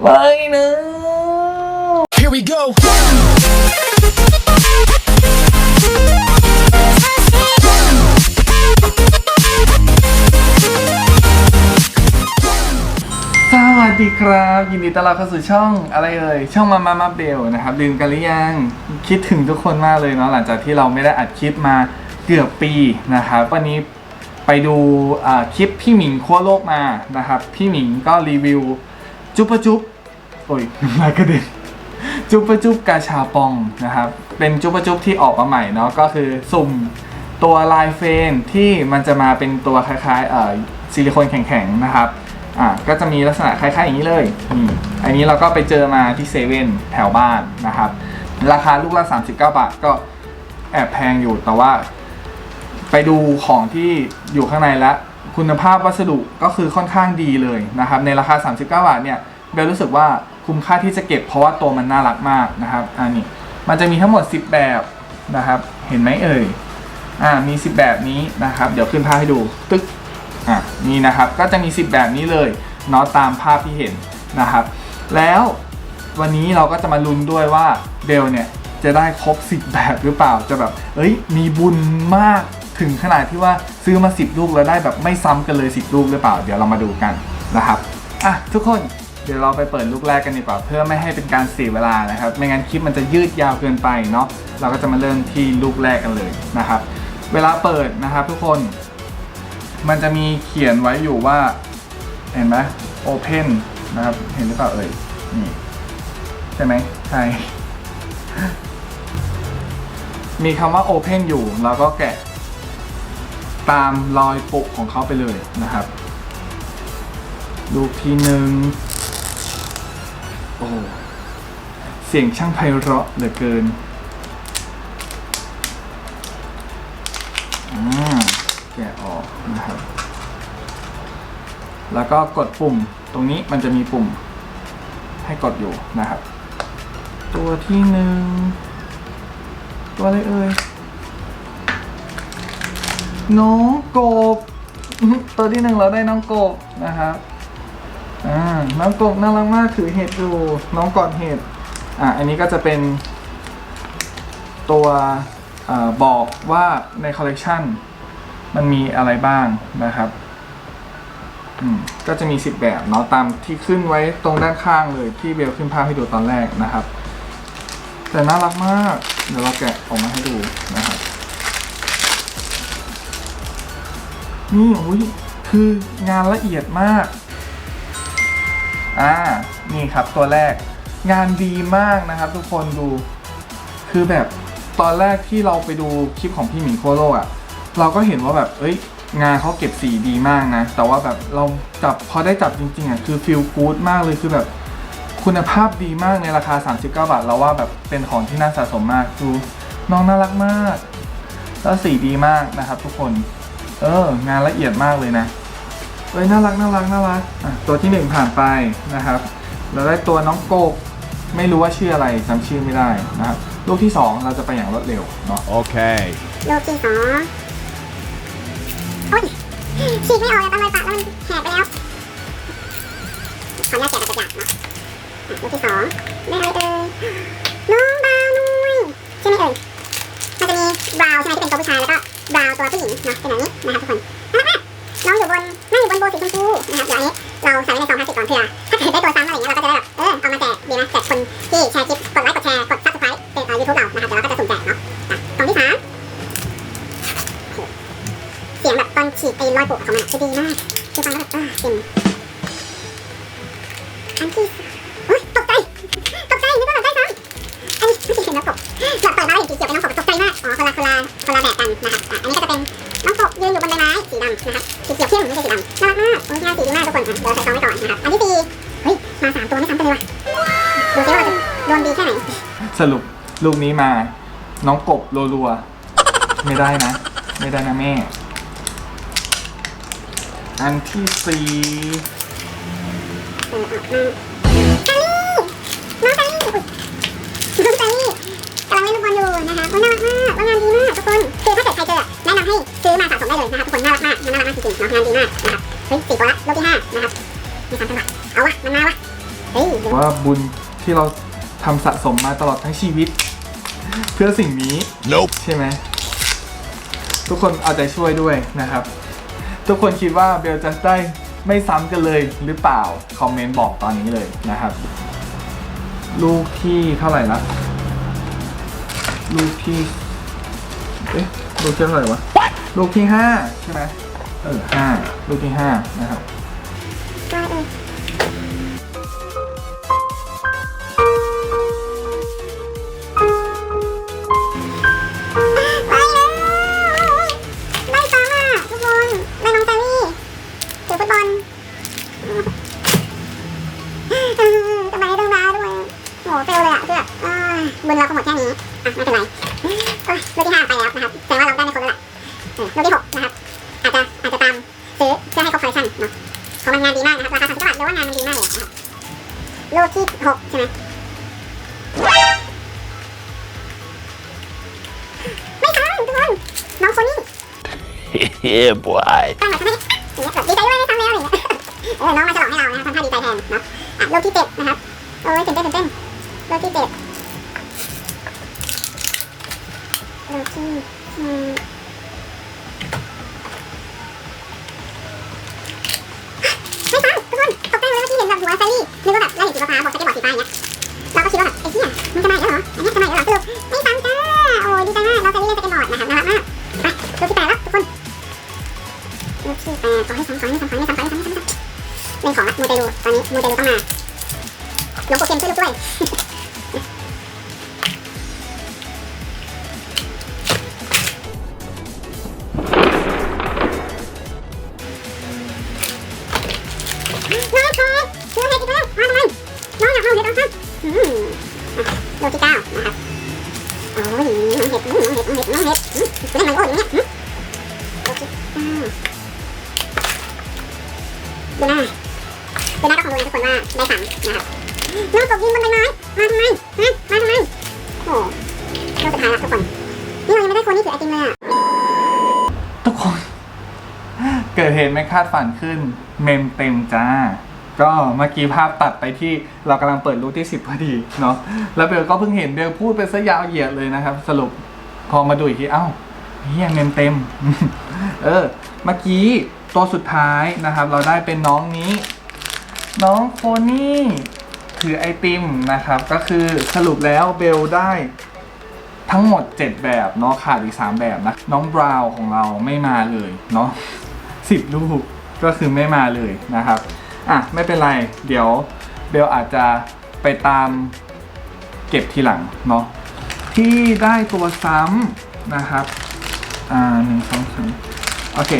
ไม่นะ Here we go. สวัสดีครับ ยินดีต้อนรับเข้าสู่ช่องอะไรเอ่ยช่องมามามาเบลนะครับลืมกันหรือยัง คิดถึงทุกคนมากเลยเนาะหลังจากที่เราไม่ได้อัดคลิปมาเกือบปีนะครับวันนี้ไปดูอ่าคลิปพี่หมิงขั้วโลกมานะครับ พี่หมิงก็รีวิว จุ๊บปะจุ๊บโอ้ยน้ำลายกระเด็นจุ๊บปะจุ๊บกาชาปองนะครับ เป็นจุ๊บปะจุ๊บที่ออกมาใหม่เนาะก็คือสุ่มตัวลายเฟนที่มันจะมาเป็นตัวคล้ายๆเอ่อซิลิโคนแข็งๆนะครับอะก็จะมีลักษณะคล้ายๆอย่างนี้เลยนี่อันนี้เราก็ไปเจอมาที่เซเว่นแถวบ้านนะครับ ราคาลูกละ 39 บาทก็แอบแพงอยู่แต่ว่า ไปดูของที่อยู่ข้างในแล้ว คุณภาพวัสดุก็คือค่อนข้างดีเลยนะครับ ในราคา 39 บาทเนี่ยเบลรู้สึกว่าคุ้มค่าที่จะเก็บเพราะว่าตัวมันน่ารักมากนะครับอันนี้มันจะมีทั้งหมด 10 แบบนะครับ เห็นไหมเอ่ยอ่ามี 10 แบบนี้นะครับ เดี๋ยวขึ้นภาพให้ดูตึ๊กอะนี่นะครับก็จะมี 10 แบบนี้เลยเนาะตามภาพที่เห็นนะครับ แล้ววันนี้เราก็จะมาลุ้นด้วยว่าเบลเนี่ยจะได้ครบ 10 แบบหรือเปล่าจะแบบ เอ้ยมีบุญมาก ถึงขนาดที่ว่าซื้อมา 10 ลูกแล้วได้แบบไม่ซ้ำกันเลย 10 ลูกหรือเปล่า เดี๋ยวเรามาดูกันนะครับอะทุกคนเดี๋ยวเราไปเปิดลูกแรกกันดีกว่าเพื่อไม่ให้เป็นการเสียเวลานะครับ ไม่งั้นคลิปมันจะยืดยาวเกินไปเนาะเราก็จะมาเริ่มที่ลูกแรกกันเลยนะครับ เวลาเปิดนะครับทุกคน มันจะมีเขียนไว้อยู่ว่า เห็นไหม open นะครับ เห็นหรือเปล่าเอ่ยนี่ใช่ไหมใช่มีคำว่า open อยู่เราก็แกะ ตามรอยปุกของเขาไปเลยนะครับ ลูกที่หนึ่งโอ้เสียงช่างไพเราะเหลือเกินอ่าแกะออกนะครับ แล้วก็กดปุ่มตรงนี้มันจะมีปุ่มให้กดอยู่นะครับ ตัวที่หนึ่งตัวอะไรเอ่ย น้องกบตัวที่หนึ่งเราได้น้องกบนะครับอ่าน้องกบน่ารักมากถือเห็ดอยู่น้องกอดเห็ดอะอันนี้ก็จะเป็น ตัวอบอกว่าในคอลเลกชันมันมีอะไรบ้างนะครับก็จะมี 10 แบบเนาะตามที่ขึ้นไว้ตรงด้านข้างเลยที่เบลขึ้นภาพให้ดูตอนแรกนะครับ แต่น่ารักมาก เดี๋ยวเราแกะออกมาให้ดูนะครับ นี่อุ้ยคืองานละเอียดมาก อ่า นี่ครับตัวแรก งานดีมากนะครับ ทุกคนดู คือแบบตอนแรกที่เราไปดูคลิปของพี่หมิงโคโรอะ เราก็เห็นว่าแบบ เอ้ย งานเขาเก็บสีดีมากนะ แต่ว่าแบบเราจับพอได้จับจริงๆอะ คือฟีลกู๊ดมากเลยคือแบบ คุณภาพดีมากในราคา 39 บาท เราว่าแบบเป็นของที่น่าสะสมมากดูน้องน่ารักมาก แล้วสีดีมากนะครับทุกคน เออ งานละเอียดมากเลยนะเอ้ยน่ารักน่ารักน่ารักอะตัวที่หนึ่งผ่านไปนะครับ เราได้ตัวน้องโกบไม่รู้ว่าชื่ออะไรจำชื่อไม่ได้นะครับลูกที่สองเราจะไปอย่างรวดเร็วเนาะ Okay. ลูกที่สองโอ้ยฉีกไม่ออกอะตามรอยปะแล้วมันแหกไปแล้ว ขออนุญาตแกะแบบหยาบๆเนาะอะลูกที่สองได้อะไรเอ่ยน้องบราวนุยใช่ไหมเอ่ยมันจะมีบราวน์ใช่ไหมที่เป็นตัวผู้ชายแล้วก็ บราวตัวผู้หญิงเนาะเป็นแบบนี้นะครับทุกคนน่ารักมากน้องอยู่บนนั่งอยู่บนโบสีชมพูนะครับเดี๋ยวอันนี้เราใส่ไว้ในซองพลาสติกก่อนเผื่อถ้าเกิดได้ตัวซ้ำอะไรอย่างเงี้ยเราก็จะได้แบบเออเอามาแจกดีนะแจกคนที่แชร์คลิปกดไลค์กดแชร์กดซับสไครต์เป็นยูทูบเรานะครับเดี๋ยวเราก็จะสุ่มแจกเนาะอะกล่องที่สามเสียงแบบตอนฉีดไอ้รอยปุกของมันอะคือดีมากคือฟังแล้วแบบเออจริ จะเป็นน้องกบยืนอยู่บนใบไม้สีดำนะครับสีเขียวเข้มไม่ใช่สีดำน่ารักมากโอ้ยงานสีดีมากทุกคนอะเดี๋ยวเราใส่ซองไว้ก่อนนะครับอันที่สี่เฮ้ยมาสามตัวไม่ซ้ำกันเลยว่ะดูซิว่าเราจะดวงดีแค่ไหนสรุปลูกนี้มา น้องกบรัวๆไม่ได้นะ ไม่ได้นะแม่ อันที่สี่เออออกมาน้องตาลี่น้องตาลี่น้องตาลี่กำลังเล่นลูกบอลอยู่นะคะโอ้ยน่ารักมากแล้วงานดีมากทุกคนคือถ้าเกิด ใครเจออะแนะนำให้ซื้อมาสะสมได้เลยนะครับทุกคนน่ารักมากมันน่ารักมากจริงๆเนาะงานดีมากนะครับเฮ้ยสี่ตัวละลูกที่ห้านะครับมีสามจังหวะเอาวะมันมาวะเอเฮ้ยว่าบุญที่เราทำสะสมมาตลอดทั้งชีวิต เพื่อสิ่งนี้ Nope. ใช่ไหมทุกคนเอาใจช่วยด้วยนะครับ ทุกคนคิดว่าเบลจะได้ไม่ซ้ำกันเลยหรือเปล่า คอมเมนต์บอกตอนนี้เลยนะครับ ลูกที่เท่าไหร่ละลูกที่ เอ๊ะลูกที่เท่าไหร่วะลูกที่ห้าใช่ไหมเออห้าลูกที่ห้านะครับ หกใช่ไหมไม่ทันทุกคนน้องคนนี้ yeah, boy. ตั้งมาทำไมอย่างเงี้ยแบบดีใจด้วยได้ทำแล้วอย่างเงี้ยเออน้องมาฉลองให้เรานะครับทำท่าดีใจแทนเนาะอะลูกที่เจ็ดนะครับโอ้ยตื่นเต้นตื่นเต้นลูกที่เจ็ดลูกที่อืมไม่ทันทุกคนตกใจเลยเมื่อกี้เห็นแบบหัวไซรี่นึกว่าแบบเราเห็นสีฟ้าบอกสเก็ตบอร์ดสี ฟ้าอย่างเงี้ยเราก็คิดว่าแบบไอ้เหี้ยมันจะมาอีกแล้วเหรออันนี้จะมาอีกแล้วเหรอสรุปไม่ทันจ้าโอ้ยดีใจมากเราจะเรี่เล่นสเก็ตบอร์ดนะครับน่ารักมากไปลูกที่แปดแล้วทุกคนลูกที่แปดขอให้ซ้ำขอให้ซ้ำขอให้ซ้ำขอให้ซ้ำขอให้ซ้ำเล่นของละมูเตลูตอนนี้มูเตลูต้องมาหลวงปู่เข็มช่วยลูกด้วย อะลูกที่เก้านะครับโอ้ยน้องเห็ดน้องเห็ดน้องเห็ดน้องเห็ดอืมเล่นมันโอ้ยเงี้ยอืมลูกที่เก้าดูหน้าดูหน้าก็คงรู้นะทุกคนว่าได้ฝันนะครับน้องกบยิงบนใบไม้มาทำไมฮะมาทำไมโอ้ลูกสุดท้ายละทุกคนนี่เรายังไม่ได้คนนี่คือไอติมเลยอะทุกคน เกิดเหตุไม่คาดฝันขึ้น เมมเต็มจ้า ก็เมื่อกี้ภาพตัดไปที่เรากำลังเปิดรูทที่สิบพอดีเนาะแล้วเบลก็เพิ่งเห็นเบลพูดไปซะยาวเหยียดเลยนะครับ สรุปพอมาดูอีกทีเอ้าเฮียเมมเต็ม เออ เมื่อกี้ตัวสุดท้ายนะครับ เราได้เป็นน้องนี้ น้องโฟนี่ถือไอติมนะครับ ก็คือสรุปแล้วเบลได้ทั้งหมด 7 แบบเนาะขาดอีก 3 แบบนะ น้องบราวน์ของเราไม่มาเลยเนาะ10 ลูกก็คือไม่มาเลยนะครับ อะไม่เป็นไร เดี๋ยวเบลอาจจะไปตามเก็บทีหลังเนาะที่ได้ตัวซ้ำนะครับอ่าหนึ่งสองสามโอเค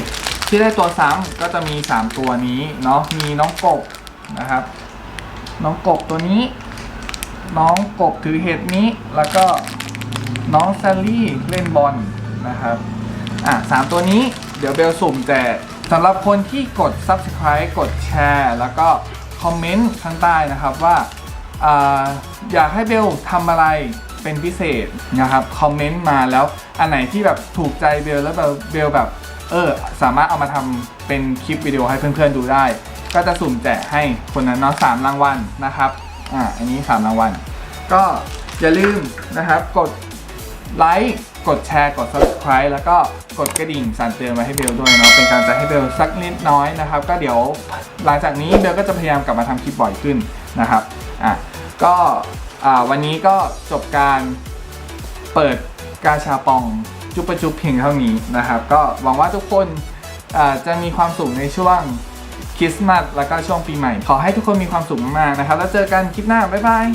ที่ได้ตัวซ้ำก็จะมี 3 ตัวนี้เนาะมีน้องกบนะครับ น้องกบตัวนี้ น้องกบถือเห็ดนี้แล้วก็น้องแซลลี่เล่นบอลนะครับอะสามตัวนี้เดี๋ยวเบลสุ่มแจก สำหรับคนที่กด Subscribe กดแชร์ แล้วก็คอมเมนต์ข้างใต้นะครับว่าอาอยากให้เบลทำอะไรเป็นพิเศษนะครับคอมเมนต์มาแล้วอันไหนที่แบบถูกใจเบลแล้วเบลเบลแบบเออสามารถเอามาทำเป็นคลิปวิดีโอให้เพื่อนๆดูได้ ก็จะสุ่มแจกให้คนนั้นเนาะสามรางวัลนะครับอ่าอันนี้สามรางวัลก็อย่าลืมนะครับกด ไลค์กดแชร์กด subscribe แล้วก็กดกระดิ่งสั่นเตือนไว้ให้เบลด้วยเนาะเป็นการใจให้เบลสักนิดน้อยนะครับ ก็เดี๋ยวหลังจากนี้เบลก็จะพยายามกลับมาทำคลิปบ่อยขึ้นนะครับอะก็อ่าวันนี้ก็จบการเปิดกาชาปองจุประจุบเพียงเท่านี้นะครับ ก็หวังว่าทุกคนอ่าจะมีความสุขในช่วงคริสต์มาสแล้วก็ช่วงปีใหม่ ขอให้ทุกคนมีความสุขมากๆนะครับ แล้วเจอกันคลิปหน้า บ๊ายบาย